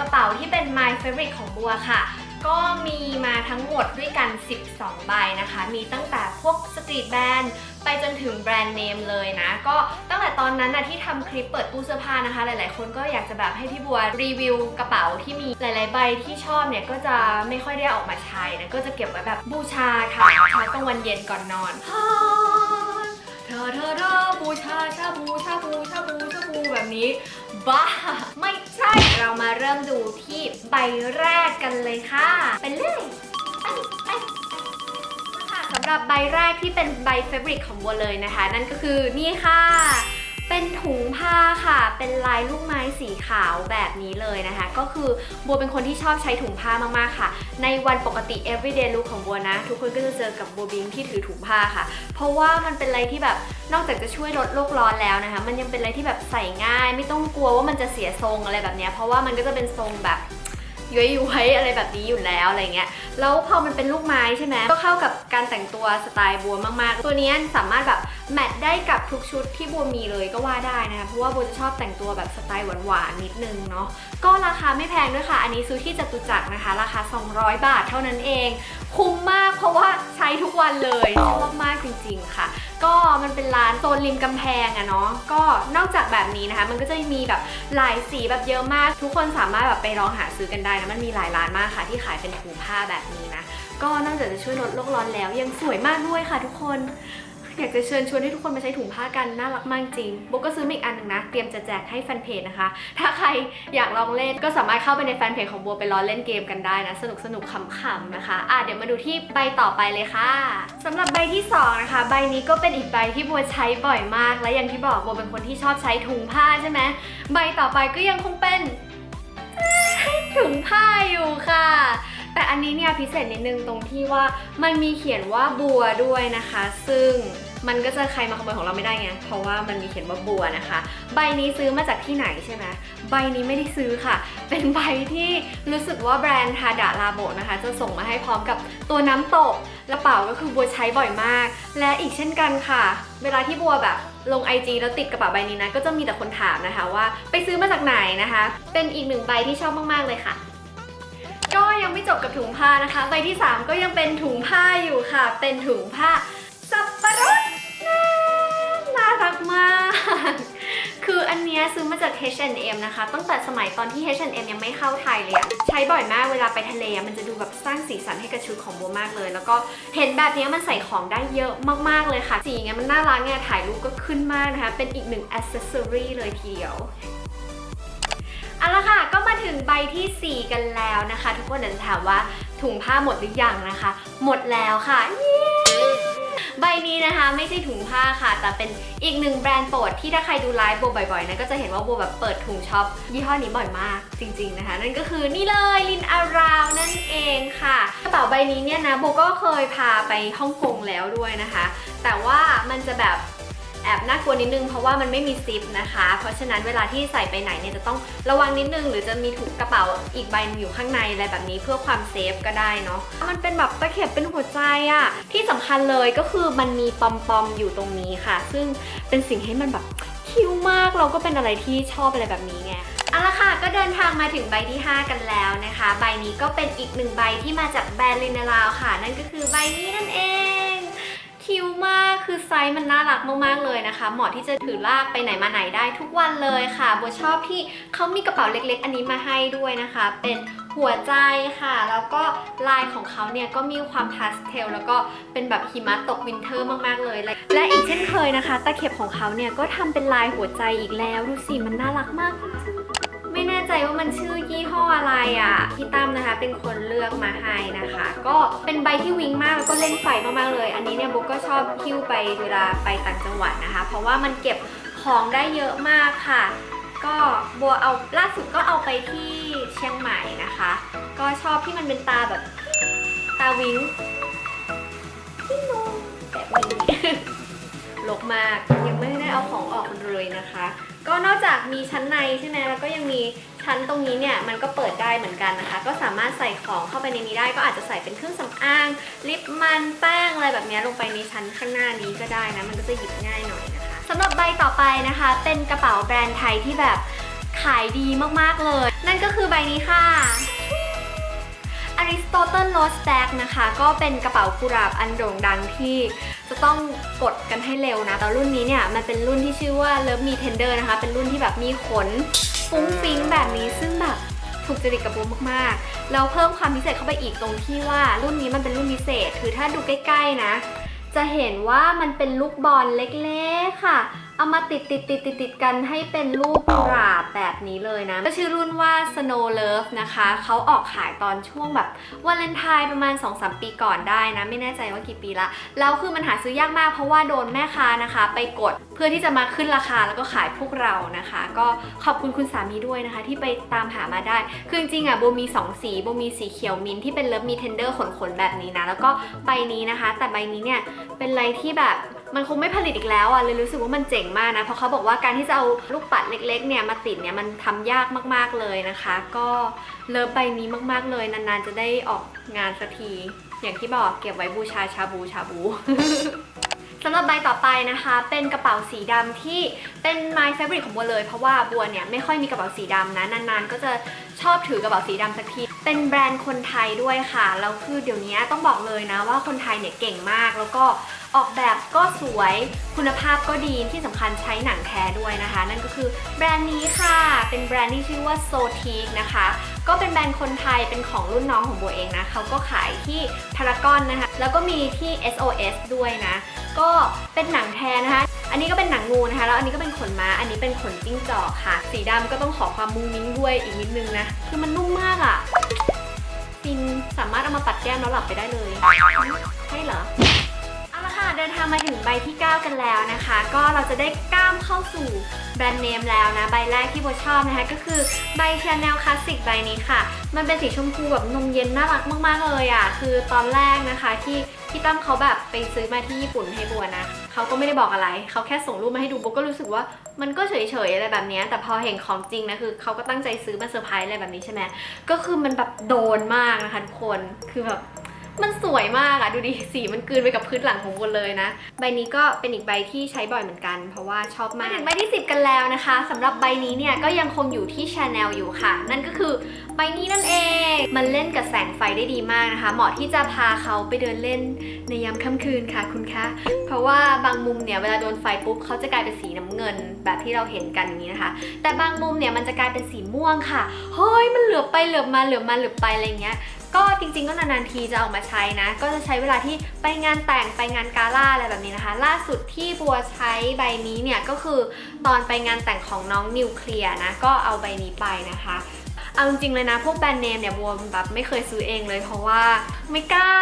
กระเป๋าที่เป็น my favorite ของบัวค่ะ ก็มีมาทั้งหมดด้วยกัน 12 ใบนะคะ มีตั้งแต่พวกสตรีทแบรนด์ไปจนถึงแบรนด์เนมเลยนะ ก็ตั้งแต่ตอนนั้นนะที่ทำคลิปเปิดตู้เสื้อผ้านะคะ หลายๆ คนก็อยากจะแบบให้พี่บัวรีวิวกระเป๋าที่มีหลาย ๆ ใบที่ชอบเนี่ยก็จะไม่ค่อยได้ออกมาใช้นะ ก็จะเก็บไว้แบบบูชาค่ะเช้ากลางวันเย็นก่อนนอนเธอเธอเธอบูชาชาบูชาบูชาบูชาบูแบบนี้บ้าไม่ใช่ เรามาเริ่มดูที่ใบแรกกันเลยค่ะ ไปเลยไปไปค่ะสำหรับใบแรกที่เป็นใบเฟบริกของบัวเลยนะคะ นั่นก็คือนี่ค่ะ เป็นถุงผ้าค่ะ เป็นลายลูกไม้สีขาวแบบนี้เลยนะคะ ก็คือบัวเป็นคนที่ชอบใช้ถุงผ้ามากๆค่ะ ในวันปกติ everyday look ของบัวนะ ทุกคนก็จะเจอกับบัวบิงที่ถือถุงผ้าค่ะ เพราะว่ามันเป็นอะไรที่แบบนอกจากจะช่วยลดโลกร้อนแล้วนะคะ มันยังเป็นอะไรที่แบบใส่ง่าย ไม่ต้องกลัวว่ามันจะเสียทรงอะไรแบบนี้เพราะว่ามันก็จะเป็นทรงแบบ ย้อยๆอะไรแบบนี้อยู่แล้วอะไรเงี้ย แล้วพอมันเป็นลูกไม้ใช่ไหมก็เข้ากับการแต่งตัวสไตล์บัวมากๆ ตัวนี้สามารถแบบแมทได้กับทุกชุดที่บัวมีเลยก็ว่าได้นะคะ เพราะว่าบัวจะชอบแต่งตัวแบบสไตล์หวานๆนิดนึงเนาะ ก็ราคาไม่แพงด้วยค่ะ อันนี้ซื้อที่จตุจักรนะคะ ราคา 200 บาทเท่านั้นเอง คุ้มมากเพราะว่าใช้ทุกวันเลยชอบมากจริง ๆ ค่ะ ก็มันเป็นร้านโซนริมกำแพงอะเนาะ ก็นอกจากแบบนี้นะคะ มันก็จะมีแบบหลายสีแบบเยอะมาก ทุกคนสามารถแบบไปลองหาซื้อกันได้นะมันมีหลายร้านมากค่ะที่ขายเป็นถุงผ้าแบบนี้นะ ก็นอกจากจะช่วยลดโลกร้อนแล้ว ยังสวยมากด้วยค่ะทุกคน อยากจะเชิญชวนให้ทุกคนมาใช้ถุงผ้ากันน่ารักมากจริงโบก็ซื้อมาอีกอันหนึ่งนะ เตรียมจะแจกให้แฟนเพจนะคะ ถ้าใครอยากลองเล่นก็สามารถเข้าไปในแฟนเพจของโบไปล้อเล่นเกมกันได้นะ สนุกสนุกขำๆนะคะอะเดี๋ยวมาดูที่ใบต่อไปเลยค่ะสำหรับใบที่สองนะคะใบนี้ก็เป็นอีกใบที่บัวใช้บ่อยมาก และอย่างที่บอกบัวเป็นคนที่ชอบใช้ถุงผ้าใช่ไหมใบต่อไปก็ยังคงเป็น ถุงผ้าอยู่ค่ะ แต่อันนี้เนี่ยพิเศษนิดนึงตรงที่ว่ามันมีเขียนว่าบัวด้วยนะคะ ซึ่งมันก็จะใครมาขโมยของเราไม่ได้ไง เพราะว่ามันมีเขียนว่าบัวนะคะ ใบนี้ซื้อมาจากที่ไหนใช่ไหมใบนี้ไม่ได้ซื้อค่ะ เป็นใบที่รู้สึกว่าแบรนด์ทาดาลาโบนะคะ จะส่งมาให้พร้อมกับตัวน้ำตกกระเป๋าก็คือบัวใช้บ่อยมาก และอีกเช่นกันค่ะ เวลาที่บัวแบบลง IG แล้วติดกระเป๋าใบนี้นะ ก็จะมีแต่คนถามนะคะว่าไปซื้อมาจากไหนนะคะ เป็นอีกหนึ่งใบที่ชอบมาก ๆ เลยค่ะ ก็ยังไม่จบกับถุงผ้านะคะ ใบที่ 3 ก็ยังเป็นถุงผ้าอยู่ค่ะ เป็นถุงผ้าสับปะรดน่าน่ารักมาก คืออันเนี้ยซื้อมาจาก H&M นะคะ ตั้งแต่สมัยตอนที่ H&M ยังไม่เข้าไทยเลยอะใช้บ่อยมากเวลาไปทะเลอะมันจะดูแบบสร้างสีสันให้กับชุดของโบมากเลย แล้วก็เห็นแบบเนี้ยมันใส่ของได้เยอะมากๆเลยค่ะ สีไงมันน่ารักไงถ่ายรูปก็ขึ้นมากนะคะ เป็นอีกหนึ่งอ c เซสซอรีเลยทีเดียวเอาละค่ะ ก็มาถึงใบทีสี่ 4 กันแล้วนะคะ ทุกคนเดี๋ยวถามว่าถุงผ้าหมดหรือยังนะคะ หมดแล้วค่ะ เย้ ใบนี้นะคะไม่ใช่ถุงผ้าค่ะ แต่เป็นอีกหนึ่งแบรนด์โปรดที่ถ้าใครดูไลฟ์โบบ่อยๆนะก็จะเห็นว่าโบแบบเปิดถุงช็อปยี่ห้อนี้บ่อยมากจริง ๆนะคะ นั่นก็คือนี่เลยลินอาราวนั่นเองค่ะกระเป๋าใบนี้เนี่ยนะโบก็เคยพาไปฮ่องกงแล้วด้วยนะคะ แต่ว่ามันจะแบบ แอบน่ากลัวนิดนึงเพราะว่ามันไม่มีซิปนะคะ เพราะฉะนั้นเวลาที่ใส่ไปไหนเนี่ยจะต้องระวังนิดนึง หรือจะมีถุงกระเป๋าอีกใบหนึงอยู่ข้างในอะไรแบบนี้เพื่อความเซฟก็ได้เนาะมันเป็นแบบตะเข็บเป็นหัวใจอะที่สำคัญเลยก็คือมันมีปอมปอมอยู่ตรงนี้ค่ะ ซึ่งเป็นสิ่งให้มันแบบคิ้วมากเราก็เป็นอะไรที่ชอบอะไรแบบนี้ไงเอาละค่ะก็เดินทางมาถึงใบที่ 5 กันแล้วนะคะ ใบนี้ก็เป็นอีกหนึ่งใบที่มาจากแบรนด์ลินาลาวค่ะ นั่นก็คือใบนี้นั่นเอง คิวมากคือไซส์มันน่ารักมากๆเลยนะคะ เหมาะที่จะถือลากไปไหนมาไหนได้ทุกวันเลยค่ะโบชอบที่เขามีกระเป๋าเล็ก ๆ อันนี้มาให้ด้วยนะคะ เป็นหัวใจค่ะ แล้วก็ลายของเขาเนี่ยก็มีความพาสเทลแล้วก็เป็นแบบหิมะตกวินเทอร์มากๆเลย และอีกเช่นเคยนะคะ ตะเข็บของเขาเนี่ยก็ทำเป็นลายหัวใจอีกแล้ว ดูสิมันน่ารักมากจริง ใจว่ามันชื่อยี่ห้ออะไรอะพี่ตั้มนะคะ เป็นคนเลือกมาให้นะคะ ก็เป็นใบที่วิงมากแล้วก็เล่นไฟมากๆเลย อันนี้เนี่ยบุ๊กก็ชอบคิ้วไปเวลาไปต่างจังหวัดนะคะ เพราะว่ามันเก็บของได้เยอะมากค่ะ ก็บัวเอาล่าสุดก็เอาไปที่เชียงใหม่นะคะ ก็ชอบที่มันเป็นตาแบบตาวิงพี่นงแบบนี้ลกมากยังไม่ได้เอาของออกเลยนะคะ ก็นอกจากมีชั้นในใช่ไหมแล้วก็ยังมี ชั้นตรงนี้เนี่ยมันก็เปิดได้เหมือนกันนะคะ ก็สามารถใส่ของเข้าไปในนี้ได้ก็อาจจะใส่เป็นเครื่องสำอางลิปมันแป้งอะไรแบบนี้ลงไปในชั้นข้างหน้านี้ก็ได้นะมันก็จะหยิบง่ายหน่อยนะคะสำหรับใบต่อไปนะคะ เป็นกระเป๋าแบรนด์ไทยที่แบบขายดีมากๆเลย นั่นก็คือใบนี้ค่ะ Aristotle Rose Bag นะคะ ก็เป็นกระเป๋ากุหลาบอันโด่งดังที่ จะต้องกดกันให้เร็วนะแต่รุ่นนี้เนี่ยมันเป็นรุ่นที่ชื่อว่า Love Me Tender นะคะ เป็นรุ่นที่แบบมีขนฟุ้งฟิ้งแบบนี้ซึ่งแบบถูกจริตกับโบมากๆแล้วเพิ่มความพิเศษเข้าไปอีกตรงที่ว่ารุ่นนี้มันเป็นรุ่นพิเศษ คือถ้าดูใกล้ ๆนะ จะเห็นว่ามันเป็นลูกบอลเล็กๆค่ะ เอามาติดติดติดติดติดกันให้เป็นรูปกุหลาบแบบนี้เลยนะ ก็ชื่อรุ่นว่า Snow Love นะคะ เขาออกขายตอนช่วงแบบวาเลนไทน์ประมาณ 2-3 ปีก่อนได้นะ ไม่แน่ใจว่ากี่ปีละ แล้วคือมันหาซื้อยากมากเพราะว่าโดนแม่ค้านะคะ ไปกดเพื่อที่จะมาขึ้นราคาแล้วก็ขายพวกเรานะคะ ก็ขอบคุณคุณสามีด้วยนะคะ ที่ไปตามหามาได้ คือจริงๆอะโบมี 2 สีโบมีสีเขียวมินท์ที่เป็นเลิฟมีเทนเดอร์ขนๆแบบนี้นะ แล้วก็ใบนี้นะคะ แต่ใบนี้เนี่ยเป็นอะไรที่แบบ มันคงไม่ผลิตอีกแล้วอะเลยรู้สึกว่ามันเจ๋งมากนะ เพราะเขาบอกว่าการที่จะเอาลูกปัดเล็กๆเนี่ยมาติดเนี่ยมันทำยากมากๆเลยนะคะ ก็เลิฟใบนี้มากๆเลยนานๆจะได้ออกงานสักที อย่างที่บอกเก็บไว้บูชาชาบูชาบู สำหรับใบต่อไปนะคะ เป็นกระเป๋าสีดำที่เป็น my favorite ของบัวเลย เพราะว่าบัวเนี่ยไม่ค่อยมีกระเป๋าสีดำนะนานๆ ก็จะชอบถือกระเป๋าสีดำสักที เป็นแบรนด์คนไทยด้วยค่ะ แล้วคือเดี๋ยวนี้ต้องบอกเลยนะว่าคนไทยเนี่ยเก่งมาก แล้วก็ออกแบบก็สวยคุณภาพก็ดีที่สำคัญใช้หนังแท้ด้วยนะคะ นั่นก็คือแบรนด์นี้ค่ะ เป็นแบรนด์ที่ชื่อว่า s o t i c นะคะ ก็เป็นแบรนด์คนไทยเป็นของรุ่นน้องของโบเองนะเขาก็ขายที่พารากอนนะคะ แล้วก็มีที่ SOS ด้วยนะ ก็เป็นหนังแท้นะคะ อันนี้ก็เป็นหนังงูนะคะ แล้วอันนี้ก็เป็นขนม้า อันนี้เป็นขนจิ้งจอกค่ะ สีดำก็ต้องขอความมุ้งมิ้งด้วยอีกนิดนึงนะ คือมันนุ่มมากอะ่ะฟินสามารถเอามาปัดแก้มแล้วหลับไปได้เลยใช่เหรอ ค่ะเดินทางมาถึงใบที่ 9 กันแล้วนะคะ ก็เราจะได้ก้ามเข้าสู่แบรนด์เนมแล้วนะ ใบแรกที่โบชอบนะคะ ก็คือใบ Chanel Classic ใบนี้ค่ะ มันเป็นสีชมพูแบบนมเย็นน่ารักมาก ๆ เลยอะ คือตอนแรกนะคะที่พี่ตั้มเขาแบบไปซื้อมาที่ญี่ปุ่นให้บัวนะเขาก็ไม่ได้บอกอะไร เขาแค่ส่งรูปมาให้ดูโบก็รู้สึกว่ามันก็เฉยๆอะไรแบบนี้ แต่พอเห็นของจริงนะคือเขาก็ตั้งใจซื้อมาเซอร์ไพรส์อะไรแบบนี้ใช่ไหมก็คือมันแบบโดนมากนะคะทุกคน คือแบบ มันสวยมากอะดูดิสีมันกลืนไปกับพื้นหลังของคนเลยนะ ใบนี้ก็เป็นอีกใบที่ใช้บ่อยเหมือนกัน เพราะว่าชอบมากมาถึงใบที่ 10 กันแล้วนะคะสำหรับใบนี้เนี่ยก็ยังคงอยู่ที่ Chanel อยู่ค่ะ นั่นก็คือใบนี้นั่นเอง มันเล่นกับแสงไฟได้ดีมากนะคะ เหมาะที่จะพาเขาไปเดินเล่นในยามค่ำคืนค่ะคุณคะเพราะว่าบางมุมเนี่ยเวลาโดนไฟปุ๊บเขาจะกลายเป็นสีน้ำเงิน แบบที่เราเห็นกันอย่างนี้นะคะ แต่บางมุมเนี่ยมันจะกลายเป็นสีม่วงค่ะเฮ้ยมันเหลือบไปเหลือบมาเหลือบมาเหลือบไปอะไรเงี้ย ก็จริงๆก็นานๆทีจะออกมาใช้นะ ก็จะใช้เวลาที่ไปงานแต่งไปงานกาล่าอะไรแบบนี้นะคะ ล่าสุดที่บัวใช้ใบนี้เนี่ยก็คือตอนไปงานแต่งของน้องนิวเคลียร์นะก็เอาใบนี้ไปนะคะเอาจริงๆเลยนะ พวกแบรนด์เนมเนี่ยบัวแบบไม่เคยซื้อเองเลยเพราะว่าไม่กล้า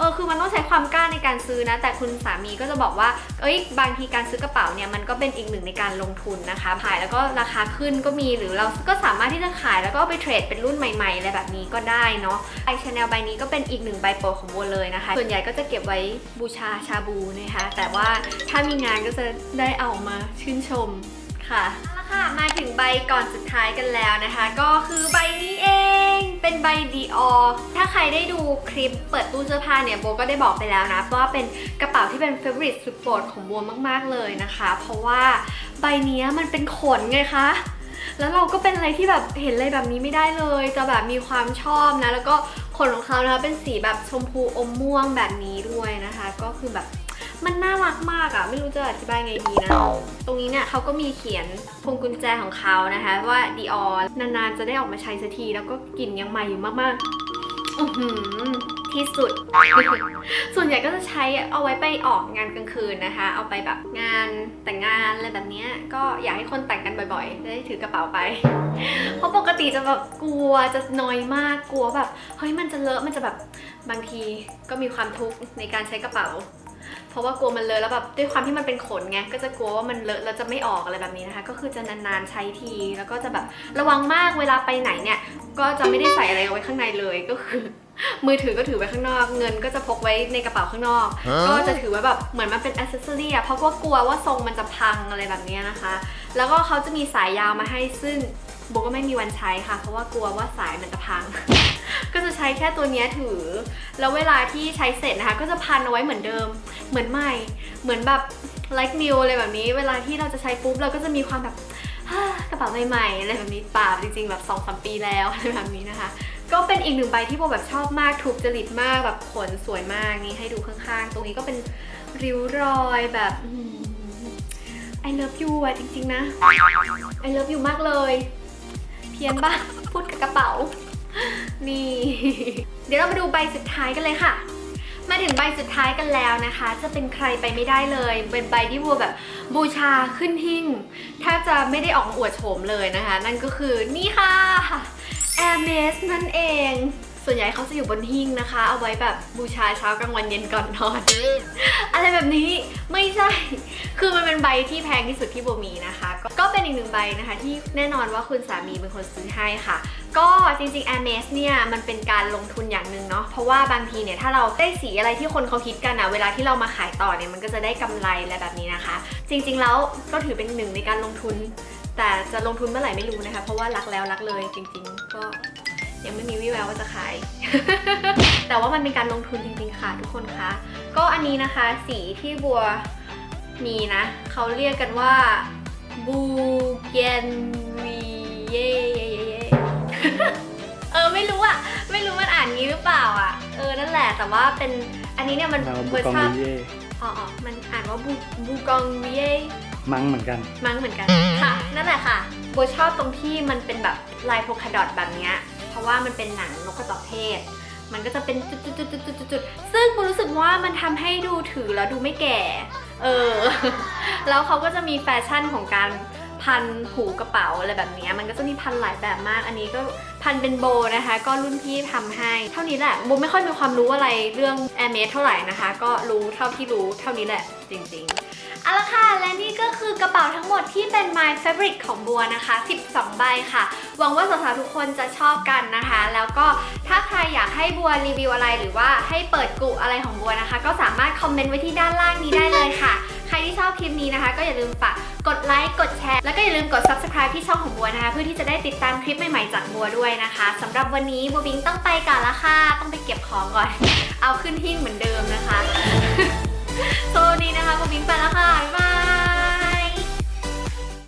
เออคือมันต้องใช้ความกล้าในการซื้อนะ แต่คุณสามีก็จะบอกว่า เอ้ยบางทีการซื้อกระเป๋าเนี่ยมันก็เป็นอีกหนึ่งในการลงทุนนะคะขายแล้วก็ราคาขึ้นก็มีหรือเราก็สามารถที่จะขายแล้วก็เอาไปเทรดเป็นรุ่นใหม่ๆอะไรแบบนี้ก็ได้เนาะไอชาแนลใบนี้ก็เป็นอีกหนึ่งใบโปรดของโบเลยนะคะ ส่วนใหญ่ก็จะเก็บไว้บูชาชาบูนะคะ แต่ว่าถ้ามีงานก็จะได้เอามาชื่นชมค่ะเอาละค่ะมาถึงใบก่อนสุดท้ายกันแล้วนะคะ ก็คือใบนี้เอง เป็นใบดีออถ้าใครได้ดูคลิปเปิดตู้เสื้อผ้าเนี่ยโบก็ได้บอกไปแล้วนะว่าเป็นกระเป๋าที่เป็นเฟ v o r i t e สุดโปรดของโบมากๆเลยนะคะ เพราะว่าใบเนี้ยมันเป็นขนไงคะแล้วเราก็เป็นอะไรที่แบบเห็นอะไรแบบนี้ไม่ได้เลย จะแบบมีความชอบนะ แล้วก็ขนของเขานะคะเป็นสีแบบชมพูอมม่วงแบบนี้ด้วยนะคะ ก็คือแบบ มันน่ารักมากอะไม่รู้จะอธิบายไงดีนะ ตรงนี้เนี่ยเขาก็มีเขียนพวงกุญแจของเขานะคะว่า Dior นนานๆจะได้ออกมาใช้สักที แล้วก็กลิ่นยังใหม่อยู่มากๆอือหือที่สุด ส่วนใหญ่ก็จะใช้เอาไว้ไปออกงานกลางคืนนะคะ เอาไปแบบงานแต่งงานอะไรแบบนี้ก็อยากให้คนแต่งกันบ่อยๆ ได้ถือกระเป๋าไป เพราะปกติจะแบบกลัวจะนอยมากกลัวแบบเฮ้ยมันจะเลอะมันจะแบบบางทีก็มีความทุกข์ในการใช้กระเป๋า เพราะว่ากลัวมันเลอะแล้วแบบด้วยความที่มันเป็นขนไงก็จะกลัวว่ามันเลอะแล้วจะไม่ออกอะไรแบบนี้นะคะ ก็คือจะนานๆใช้ที แล้วก็จะแบบระวังมากเวลาไปไหนเนี่ย ก็จะไม่ได้ใส่อะไรเอาไว้ข้างในเลยก็คือ มือถือก็ถือไว้ข้างนอก เงินก็จะพกไว้ในกระเป๋าข้างนอกก็จะถือไว้แบบเหมือนมันเป็นอ c เซสซอรี่อะเพราะว่ากลัวว่าทรงมันจะพังอะไรแบบเนี้ยนะคะ แล้วก็เขาจะมีสายยาวมาให้ซึ่งโบก็ไม่มีวันใช้ค่ะ เพราะว่ากลัวว่าสายมันจะพัง ก็จะใช้แค่ตัวนี้ถือ แล้วเวลาที่ใช้เสร็จนะคะ ก็จะพันเอาไว้เหมือนเดิม เหมือนใหม่ เหมือนแบบ like new อะไรแบบนี้ เวลาที่เราจะใช้ปุ๊บเราก็จะมีความแบบกระเป๋าใหม่ๆอะไรแบบนี้ป่าจริงๆแบบ2อสปีแล้วอะไรแบบนี้นะคะ ก็เป็นอีกหนึ่งใบที่โบแบบชอบมากถูกจริตมากแบบขนสวยมากนี่ให้ดูข้างๆ ตรงนี้ก็เป็นริ้วรอยแบบอืม I love you อะจริงๆนะ I love you มากเลย เพี้ยนบ้าพูดกับกระเป๋า นี่ เดี๋ยวเรามาดูใบสุดท้ายกันเลยค่ะ มาถึงใบสุดท้ายกันแล้วนะคะ จะเป็นใครไปไม่ได้เลย เป็นใบที่บัวแบบบูชาขึ้นหิ้งแทบจะไม่ได้ออกอวดโฉมเลยนะคะ นั่นก็คือนี่ค่ะ Hermes นั่นเอง ส่วนใหญ่เขาจะอยู่บนหิ้งนะคะ เอาไว้แบบบูชาเช้ากลางวันเย็นก่อนนอน อะไรแบบนี้ไม่ใช่ คือมันเป็นใบที่แพงที่สุดที่โบมีนะคะ ก็เป็นอีกหนึ่งใบนะคะ ที่แน่นอนว่าคุณสามีเป็นคนซื้อให้ค่ะ ก็จริงๆ a i r m e s เนี่ยมันเป็นการลงทุนอย่างหนึ่งเนาะ เพราะว่าบางทีเนี่ยถ้าเราได้สีอะไรที่คนเขาคิดกันอะเวลาที่เรามาขายต่อเนี่ยมันก็จะได้กำไรอะไรแบบนี้นะคะ จริงๆแล้วก็ถือเป็นหนึ่งในการลงทุน แต่จะลงทุนเมื่อไหร่ไม่รู้นะคะ เพราะว่ารักแล้วรักเลยจริง ๆ ก็ ยังไม่มีวี่แววว่าจะขาย แต่ว่ามันเป็นการลงทุนจริงๆค่ะทุกคนคะ ก็อันนี้นะคะสีที่บัวมีนะ เขาเรียกกันว่าบูเกนวีเย่เย่เย่เย่เออไม่รู้อะไม่รู้มันอ่านงี้หรือเปล่าอะเออนั่นแหละแต่ว่าเป็นอันนี้เนี่ยมันเราเวบุอร์กองชันมิเย่อ๋ออ๋อมันอ่านว่าบูบูกองวีเย่มั้งเหมือนกัน มั้งเหมือนกัน ค่ะ นั่นแหละค่ะโบชอบตรงที่มันเป็นแบบลายโพคาดอทแบบเนี้ย เพราะว่ามันเป็นหนังนกกระจอกเทศ มันก็จะเป็นจุดๆๆๆๆซึ่งโบรู้สึกว่ามันทำให้ดูถือแล้วดูไม่แก่ เออ แล้วเขาก็จะมีแฟชั่นของการ พันหูกระเป๋าอะไรแบบนี้มันก็จะมีพันหลายแบบมาก อันนี้ก็พันเป็นโบนะคะ ก็รุ่นพี่ทำให้ เท่านี้แหละโบไม่ค่อยมีความรู้อะไรเรื่อง a i r m e s เท่าไหร่นะคะ ก็รู้เท่าที่รู้เท่านี้แหละจริงๆเอาละค่ะ และนี่ก็คือกระเป๋าทั้งหมดที่เป็น My Fabric ของบัวนะคะ 12 ใบค่ะ หวังว่าสาวๆทุกคนจะชอบกันนะคะ แล้วก็ถ้าใครอยากให้บัวรีวิวอะไรหรือว่าให้เปิดกุอะไรของบัวนะคะ ก็สามารถคอมเมนต์ไว้ที่ด้านล่างนี้ได้เลยค่ะ ใครที่ชอบคลิปนี้นะคะ ก็อย่าลืมฝาก กดไลค์ กดแชร์ แล้วก็อย่าลืมกด subscribe ที่ช่องของบัวนะคะ เพื่อที่จะได้ติดตามคลิปใหม่ๆจากบัวด้วยนะคะสำหรับวันนี้บัวบิงต้องไปก่อนละค่ะ ต้องไปเก็บของก่อน เอาขึ้นหิ้งเหมือนเดิมนะคะโซนี้นะคะบัวบิงไปแล้วค่ะ บ๊ายบาย